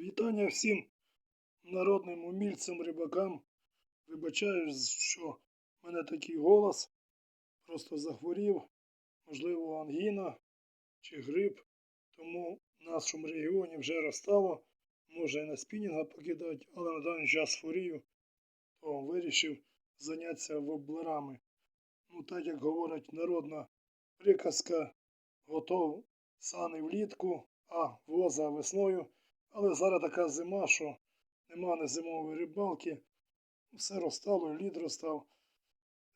Вітання всім народним умільцям, рибакам. Вибачаю, що в мене такий голос. Просто захворів, можливо, ангіна чи грип. Тому в нашому регіоні вже розстало. Може і на спінінга покидати, але на даний час хворію, то вирішив зайнятися воблерами. Ну, так як говорить народна приказка, готов сани влітку, а воза весною. Але зараз така зима, що нема не зимової рибалки. Все розстало, лід розстав.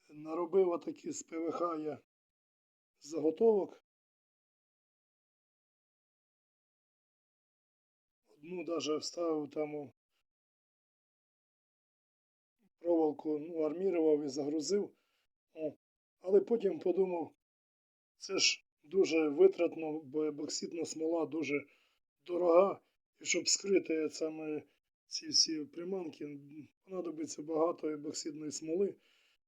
Наробив отакі з ПВХ я заготовок. Одну навіть вставив там у проволоку, ну, армірував і загрузив. О. Але потім подумав, це ж дуже витратно, бо бокситна смола дуже дорога. Щоб скрити саме ці всі приманки, понадобиться багато ебоксидної смоли.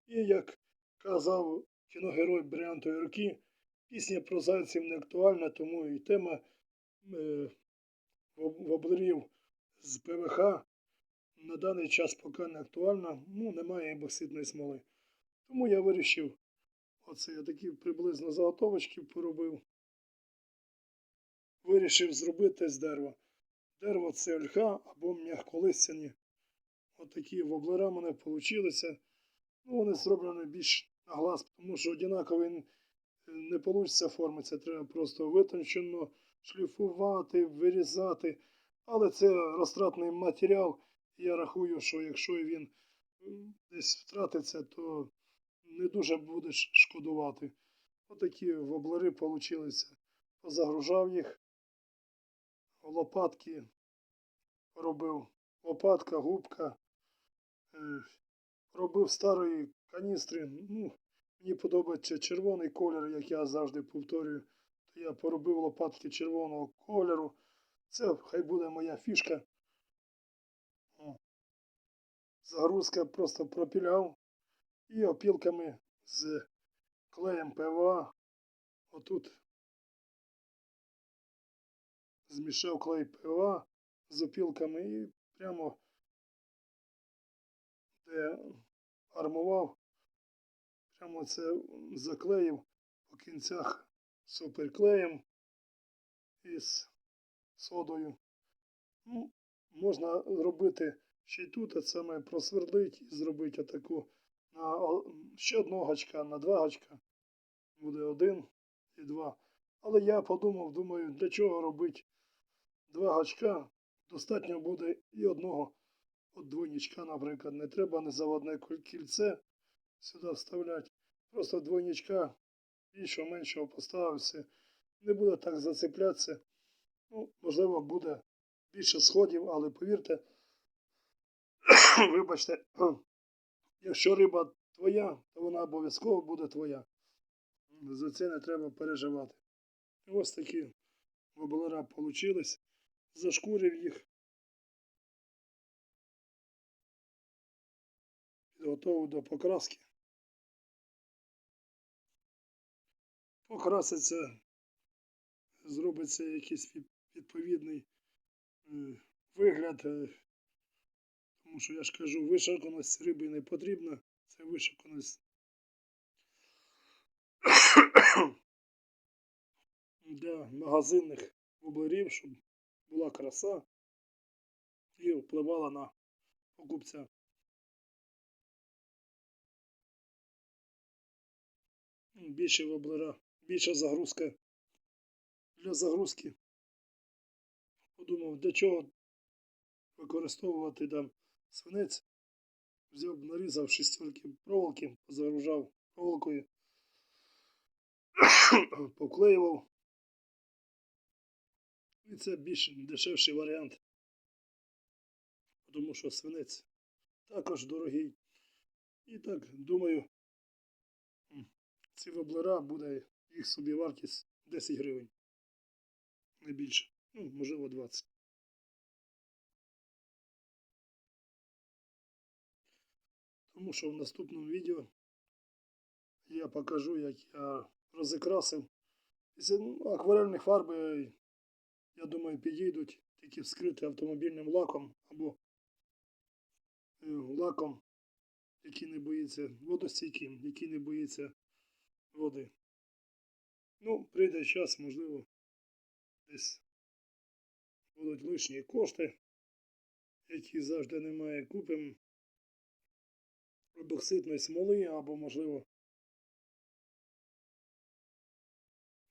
І як казав кіногерой Бріантової руки, пісня про зайців не актуальна, тому і тема е, воблерів з ПВХ на даний час поки не актуальна, ну немає ебоксидної смоли. Тому я вирішив, оце я такі приблизно заготовочки поробив. Вирішив зробити з дерева. Дерево це ольха або м'ягколистяні. Отакі воблера мене вийшли. Ну, вони зроблені більш на глаз, тому що однаково не вийде форми. Це треба просто витончено шліфувати, вирізати. Але це розтратний матеріал. Я рахую, що якщо він десь втратиться, то не дуже будеш шкодувати. Отакі воблери вийшли. Позагружав їх лопатки робив. Лопатка, губка. Е, робив старої каністри. Ну, Мені подобається червоний колір, як я завжди повторюю. То я поробив лопатки червоного кольору. Це хай буде моя фішка. Загрузка просто пропіляв. І опілками з клеєм ПВА. Отут змішав клей ПВА з опілками і прямо де армував, прямо це заклеїв по кінцях суперклеєм із содою. Ну, Можна зробити ще й тут, а саме просвердлити і зробити таку на ще одного гачка, на два гачка. Буде один і два. Але я подумав, думаю, для чого робити два гачка, достатньо буде і одного от двойничка, наприклад. Не треба незаводне кільце сюди вставляти. Просто двойничка більшого меншого поставився. Не буде так зацеплятися. Ну, Можливо, буде більше сходів, але повірте, вибачте, якщо риба твоя, то вона обов'язково буде твоя. За це не треба переживати. Ось такі воблера получились зашкурив їх, підготовив до покраски. Покраситься, зробиться якийсь відповідний е, вигляд, е, тому що я ж кажу, вишуканість риби не потрібна, це вишуканість для магазинних воблерів, щоб була краса і впливала на покупця. Більше воблера, більша загрузка для загрузки. Подумав, для чого використовувати там свинець. Взяв, нарізав шестерки проволоки, загружав проволокою, поклеював. І це більш дешевший варіант. Тому що свинець також дорогий. І так, думаю, ці воблера буде їх собі вартість 10 гривень. Не більше. Ну, можливо, 20. Тому що в наступному відео я покажу, як я розікрасив. Після ну, акварельних фарби я думаю, підійдуть тільки вскрити автомобільним лаком або е, лаком, який не боїться водостійким, який не боїться води. Ну, прийде час, можливо, десь будуть лишні кошти, які завжди немає. Купимо бокситної смоли або, можливо,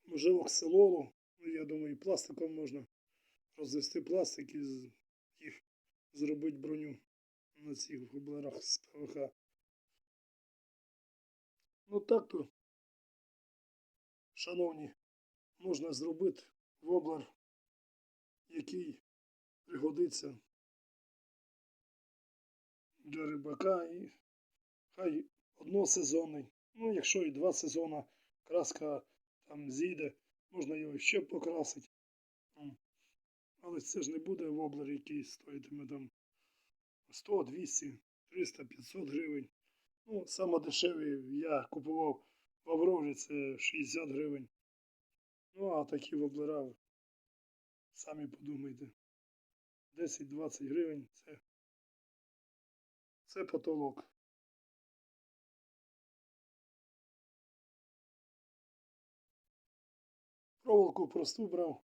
можливо, ксилолу. Ну, я думаю, і пластиком можна розвести пластик і їх зробити броню на цих воблерах з ПВХ. Ну так то, шановні, можна зробити воблер, який пригодиться для рибака і хай односезонний. Ну, якщо і два сезони краска там зійде, можна його ще покрасити. Але це ж не буде воблер, який стоїтиме там 100, 200, 300, 500 гривень. Ну, саме дешевий я купував в Аврорі, це 60 гривень. Ну, а такі воблера, самі подумайте, 10-20 гривень це, це потолок. Проволоку просту брав.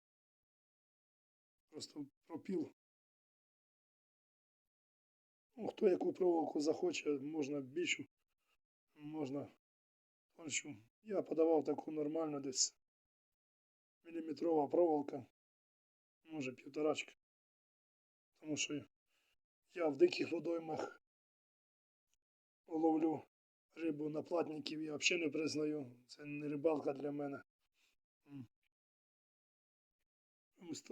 Просто пропіл. Ну, хто яку проволоку захоче, можна більшу, можна тоншу. Я подавав таку нормальну десь міліметрова проволока, може півторачка. Тому що я в диких водоймах ловлю рибу на платників, я взагалі не признаю. Це не рибалка для мене.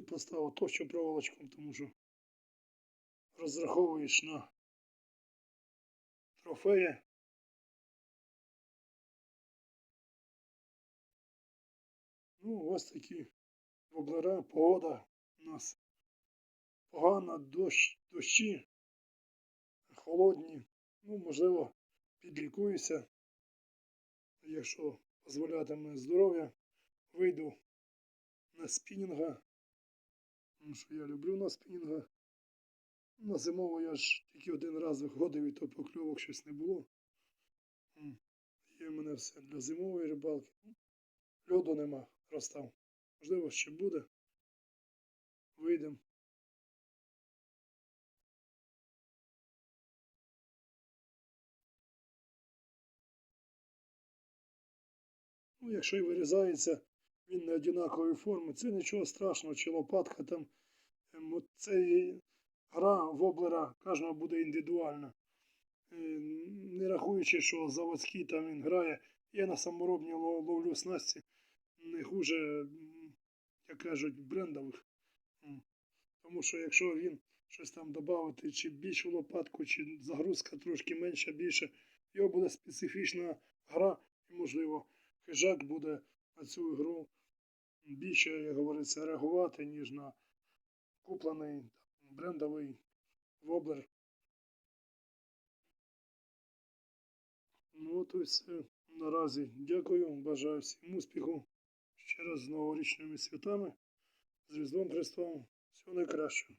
Поставив товщу проволочку, тому що розраховуєш на трофеї. Ну, ось такі воблера, погода у нас погана, дощ, дощі, холодні. Ну, можливо, підлікуюся, якщо дозволятиме здоров'я, вийду на спінінга. Що я люблю на спінінга. На зимову я ж тільки один раз виходив і то покльовок щось не було. Є в мене все для зимової рибалки. Ну, Льоду нема, розстав. Можливо, ще буде. Вийдемо. Ну, якщо і вирізається, він не однакової форми, це нічого страшного, чи лопатка там. Ем, Це гра воблера кожного буде індивідуальна. Е, Не рахуючи, що заводський там він грає, я на саморобні ловлю снасті не хуже, як кажуть, брендових. Тому що якщо він щось там додати, чи більшу лопатку, чи загрузка трошки менша, більше, його буде специфічна гра, і, можливо, хижак буде на цю гру більше, як говориться, реагувати, ніж на куплений брендовий воблер. Ну, от і все. Наразі дякую, бажаю всім успіху. Ще раз з новорічними святами, з Різдвом Христом. Всього найкращого.